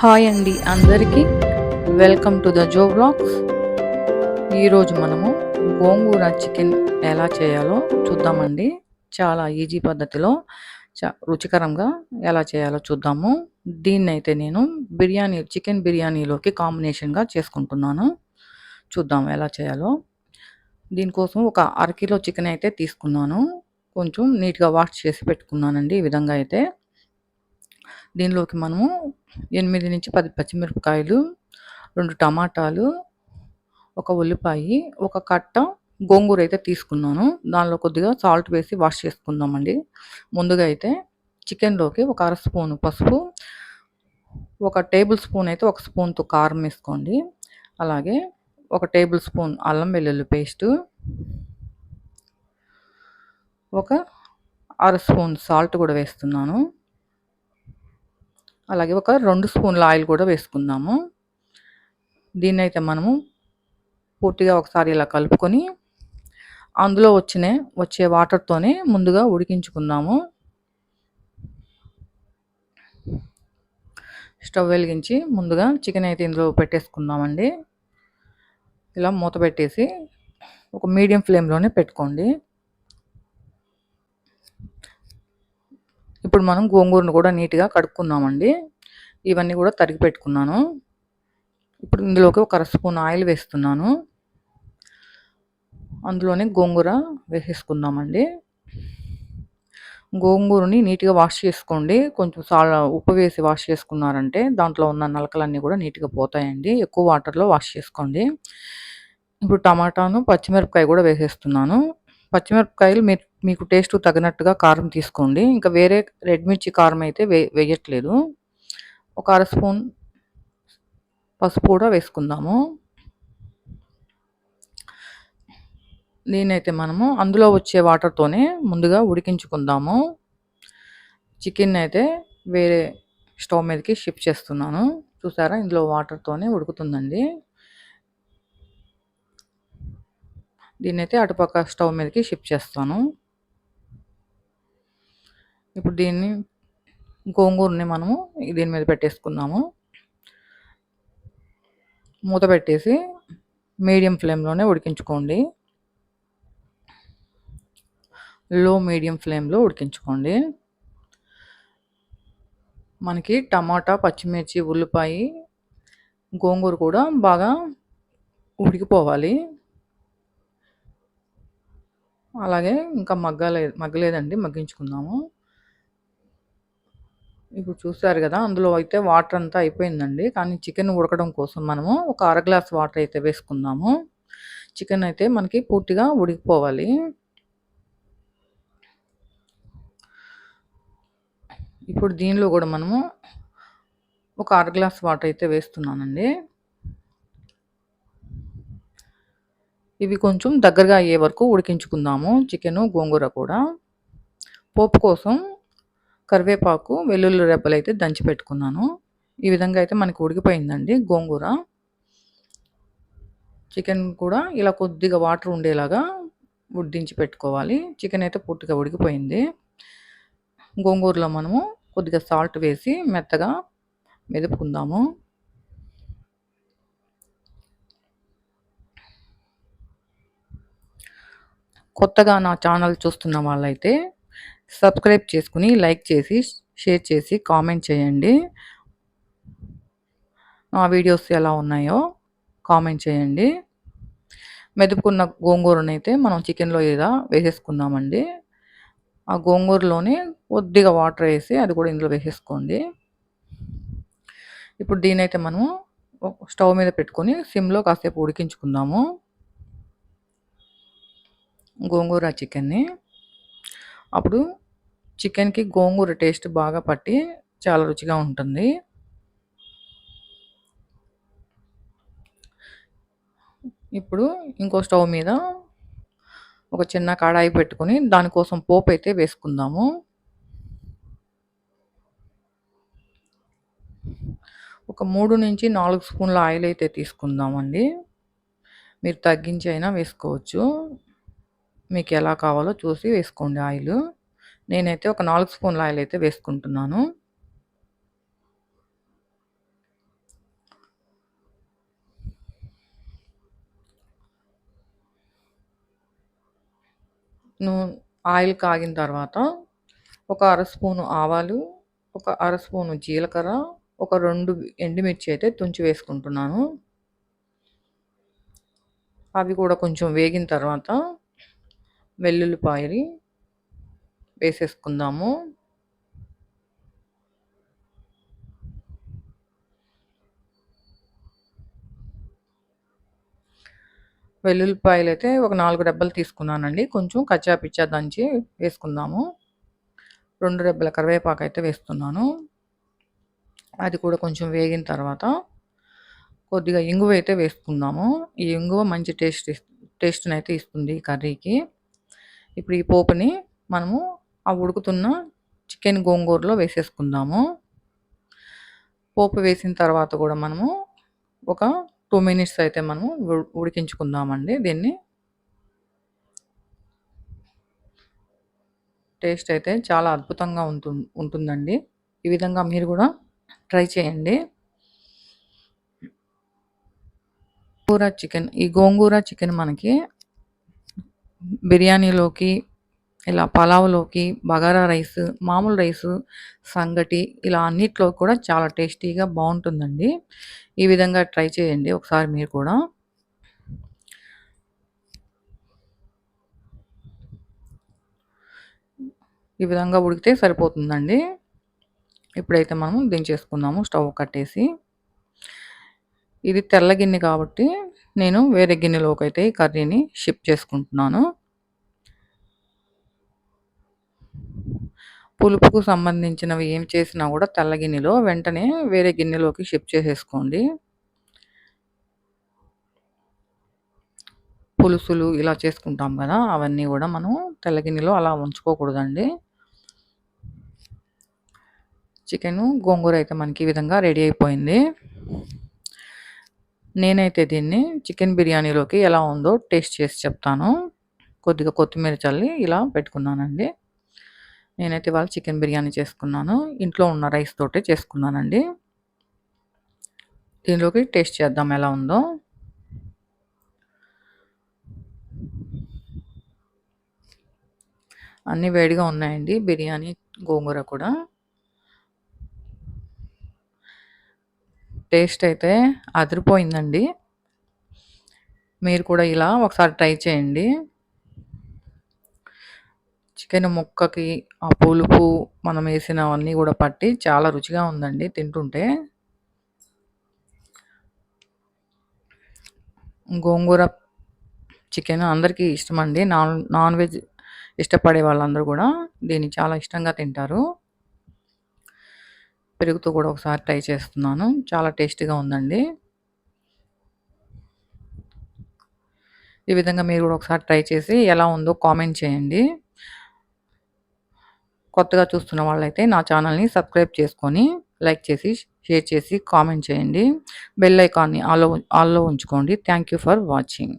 Hi అండి అందరికీ. Welcome to the Jo vlogs ఈరోజు మనము గోంగూర చికెన్ ఎలా చేయాలో చూద్దామండి. చాలా ఈజీ పద్ధతిలో రుచికరంగా ఎలా చేయాలో చూద్దాము. దీన్ని అయితే నేను బిర్యానీ చికెన్ బిర్యానీలోకి కాంబినేషన్గా చేసుకుంటున్నాను. చూద్దాం ఎలా చేయాలో. దీనికోసం ఒక అరకిలో చికెన్ అయితే తీసుకున్నాను. కొంచెం నీట్గా వాష్ చేసి పెట్టుకున్నానండి ఈ విధంగా అయితే. దీనిలోకి మనము ఎనిమిది నుంచి పది పచ్చిమిరపకాయలు రెండు టమాటాలు ఒక ఉల్లిపాయ ఒక కట్ట గోంగూర అయితే తీసుకున్నాను. దానిలో కొద్దిగా సాల్ట్ వేసి వాష్ చేసుకుందామండి. ముందుగా అయితే చికెన్లోకి ఒక అర స్పూన్ పసుపు ఒక టేబుల్ స్పూన్ అయితే ఒక స్పూన్తో కారం వేసుకోండి. అలాగే ఒక టేబుల్ స్పూన్ అల్లం వెల్లుల్లి పేస్టు ఒక అర స్పూన్ సాల్ట్ కూడా వేస్తున్నాను. అలాగే ఒక రెండు స్పూన్ల ఆయిల్ కూడా వేసుకుందాము. దీన్ని అయితే మనము పూర్తిగా ఒకసారి ఇలా కలుపుకొని అందులో వచ్చిన వచ్చే వాటర్తోనే ముందుగా ఉడికించుకుందాము. స్టవ్ వెలిగించి ముందుగా చికెన్ అయితే ఇందులో పెట్టేసుకుందామండి. ఇలా మూత పెట్టేసి ఒక మీడియం ఫ్లేమ్లోనే పెట్టుకోండి. ఇప్పుడు మనం గోంగూరను కూడా నీట్గా కడుక్కుందామండి ఇవన్నీ కూడా తరిగి పెట్టుకున్నాను. ఇప్పుడు ఇందులోకి ఒక అర స్పూన్ ఆయిల్ వేస్తున్నాను. అందులోనే గోంగూర వేసేసుకుందామండి. గోంగూరని నీట్గా వాష్ చేసుకోండి. కొంచెం సాల్ ఉప్పు వేసి వాష్ చేసుకున్నారంటే దాంట్లో ఉన్న నలకలన్నీ కూడా నీట్గా పోతాయండి. ఎక్కువ వాటర్లో వాష్ చేసుకోండి. ఇప్పుడు టమాటాను పచ్చిమిరపకాయ కూడా వేసేస్తున్నాను. పచ్చిమిరపకాయలు మీరు మీకు టేస్ట్ తగినట్టుగా కారం తీసుకోండి. ఇంకా వేరే రెడ్ మిర్చి కారం అయితే వే వేయట్లేదు. ఒక అర స్పూన్ పసుపు కూడా వేసుకుందాము. దీనైతే మనము అందులో వచ్చే వాటర్తోనే ముందుగా ఉడికించుకుందాము. చికెన్ అయితే వేరే స్టవ్ మీదకి షిఫ్ట్ చేస్తున్నాను. చూసారా? ఇందులో వాటర్తోనే ఉడుకుతుందండి. దీన్ని అయితే అటుపక్క స్టవ్ మీదకి షిఫ్ట్ చేస్తాను. ఇప్పుడు దీన్ని గోంగూరని మనము దీని మీద పెట్టేసుకుందాము. మూత పెట్టేసి మీడియం ఫ్లేమ్లోనే ఉడికించుకోండి. లో మీడియం ఫ్లేమ్లో ఉడికించుకోండి. మనకి టమాటా పచ్చిమిర్చి ఉల్లిపాయ గోంగూర కూడా బాగా ఉడికిపోవాలి. అలాగే ఇంకా మగ్గలే మగ్గలేదండి మగ్గించుకుందాము ఇప్పుడు చూసారు కదా అందులో అయితే వాటర్ అంతా అయిపోయిందండి. కానీ చికెన్ ఉడకడం కోసం మనము ఒక అర గ్లాస్ వాటర్ అయితే వేసుకుందాము. చికెన్ అయితే మనకి పూర్తిగా ఉడికిపోవాలి. ఇప్పుడు దీనిలో కూడా మనము ఒక అర గ్లాస్ వాటర్ అయితే వేస్తున్నానండి. ఇవి కొంచెం దగ్గరగా అయ్యే వరకు ఉడికించుకుందాము. చికెను గోంగూర కూడా. పోపు కోసం కరివేపాకు వెల్లుల్లి రెబ్బలు అయితే దంచి పెట్టుకున్నాను. ఈ విధంగా అయితే మనకి ఉడికిపోయిందండి గోంగూర. చికెన్ కూడా ఇలా కొద్దిగా వాటర్ ఉండేలాగా ఉడ్డించి పెట్టుకోవాలి. చికెన్ అయితే పూర్తిగా ఉడికిపోయింది. గోంగూరలో మనము కొద్దిగా సాల్ట్ వేసి మెత్తగా మెదుపుకుందాము. కొత్తగా నా ఛానల్ చూస్తున్న వాళ్ళైతే సబ్స్క్రైబ్ చేసుకుని లైక్ చేసి షేర్ చేసి కామెంట్ చేయండి. నా వీడియోస్ ఎలా ఉన్నాయో కామెంట్ చేయండి. మెదుపుకున్న గోంగూరనైతే మనం చికెన్లో ఏదా వేసేసుకుందామండి. ఆ గోంగూరలోనే కొద్దిగా వాటర్ వేసి అది కూడా ఇందులో వేసేసుకోండి. ఇప్పుడు దీనైతే మనము స్టవ్ మీద పెట్టుకొని సిమ్లో కాసేపు ఉడికించుకుందాము. గోంగూర చికెన్ని. అప్పుడు చికెన్కి గోంగూర టేస్ట్ బాగా పట్టి చాలా రుచిగా ఉంటుంది. ఇప్పుడు ఇంకో స్టవ్ మీద ఒక చిన్న కడాయి పెట్టుకొని దానికోసం పోపు అయితే వేసుకుందాము. ఒక మూడు నుంచి నాలుగు స్పూన్ల ఆయిల్ అయితే తీసుకుందామండి. మీరు తగ్గించి అయినా వేసుకోవచ్చు. మీకు ఎలా కావాలో చూసి వేసుకోండి ఆయిల్. నేనైతే ఒక నాలుగు స్పూన్ల ఆయిల్ అయితే వేసుకుంటున్నాను. ఆయిల్ కాగిన తర్వాత ఒక అర స్పూను ఆవాలు ఒక అర స్పూను జీలకర్ర ఒక రెండు ఎండుమిర్చి అయితే తుంచి వేసుకుంటున్నాను. అవి కూడా కొంచెం వేగిన తర్వాత వెల్లుల్లిపాయలు వేసేసుకుందాము. వెల్లుల్లిపాయలు అయితే ఒక నాలుగు డబ్బలు తీసుకున్నానండి. కొంచెం కచ్చా పిచ్చా దంచి వేసుకుందాము. రెండు డబ్బల కరివేపాకు అయితే వేస్తున్నాను. అది కూడా కొంచెం వేగిన తర్వాత కొద్దిగా ఇంగువ అయితే వేసుకుందాము. ఈ ఇంగువ మంచి టేస్ట్ టేస్ట్ని అయితే ఇస్తుంది కర్రీకి. ఇప్పుడు ఈ పోపుని మనము ఆ ఉడుకుతున్న చికెన్ గోంగూరలో వేసేసుకుందాము. పోపు వేసిన తర్వాత కూడా మనము ఒక టూ మినిట్స్ అయితే మనము ఉడికించుకుందామండి దీన్ని. టేస్ట్ అయితే చాలా అద్భుతంగా ఉంటు ఉంటుందండి. ఈ విధంగా మీరు కూడా ట్రై చేయండి. గోంగూర చికెన్ ఈ గోంగూర చికెన్ మనకి బిర్యానీలోకి ఇలా పలావ్లోకి బగారా రైస్ మామూలు రైస్ సంగటి ఇలా అన్నిట్లో కూడా చాలా టేస్టీగా బాగుంటుందండి ఈ విధంగా ట్రై చేయండి ఒకసారి మీరు కూడా. ఈ విధంగా ఉడికితే సరిపోతుందండి. ఇప్పుడైతే మనం దించేసుకుందాము స్టవ్ కట్టేసి. ఇది తెల్ల గిన్నె కాబట్టి నేను వేరే గిన్నెలోకి అయితే ఈ కర్రీని షిఫ్ట్ చేసుకుంటున్నాను. పులుపుకు సంబంధించినవి ఏం చేసినా కూడా తెల్ల గిన్నెలో వెంటనే వేరే గిన్నెలోకి షిఫ్ట్ చేసేసుకోండి. పులుసులు ఇలా చేసుకుంటాం కదా అవన్నీ కూడా మనం తెల్ల గిన్నెలో అలా ఉంచుకోకూడదండి. చికెను గోంగూర అయితే మనకి ఈ విధంగా రెడీ అయిపోయింది. నేనైతే దీన్ని చికెన్ బిర్యానీలోకి ఎలా ఉందో టేస్ట్ చేసి చెప్తాను. కొద్దిగా కొత్తిమీర చల్లి ఇలా పెట్టుకున్నానండి. నేనైతే వాళ్ళ చికెన్ బిర్యానీ చేసుకున్నాను. ఇంట్లో ఉన్న రైస్ తోటే చేసుకున్నానండి. దీనిలోకి టేస్ట్ చేద్దాం ఎలా ఉందో. అన్నీ వేడిగా ఉన్నాయండి. బిర్యానీ గోంగూర కూడా. టేస్ట్ అయితే అదిరిపోయిందండి. మీరు కూడా ఇలా ఒకసారి ట్రై చేయండి. చికెన్ ముక్కకి ఆ పులుపు మనం వేసినవన్నీ కూడా పట్టి చాలా రుచిగా ఉందండి తింటుంటే. గోంగూర చికెన్ అందరికీ ఇష్టం అండి నాన్ నాన్ వెజ్ ఇష్టపడే వాళ్ళందరూ కూడా దీన్ని చాలా ఇష్టంగా తింటారు. పెరుగుతో కూడా ఒకసారి ట్రై చేస్తున్నాను. చాలా టేస్టీగా ఉందండి. ఈ విధంగా మీరు కూడా ఒకసారి ట్రై చేసి ఎలా ఉందో కామెంట్ చేయండి. కొత్తగా చూస్తున్న వాళ్ళైతే నా ఛానల్ని సబ్స్క్రైబ్ చేసుకొని లైక్ చేసి షేర్ చేసి కామెంట్ చేయండి. బెల్ ఐకాన్ని ఆల్లో ఆల్లో ఉంచుకోండి. Thank you for watching.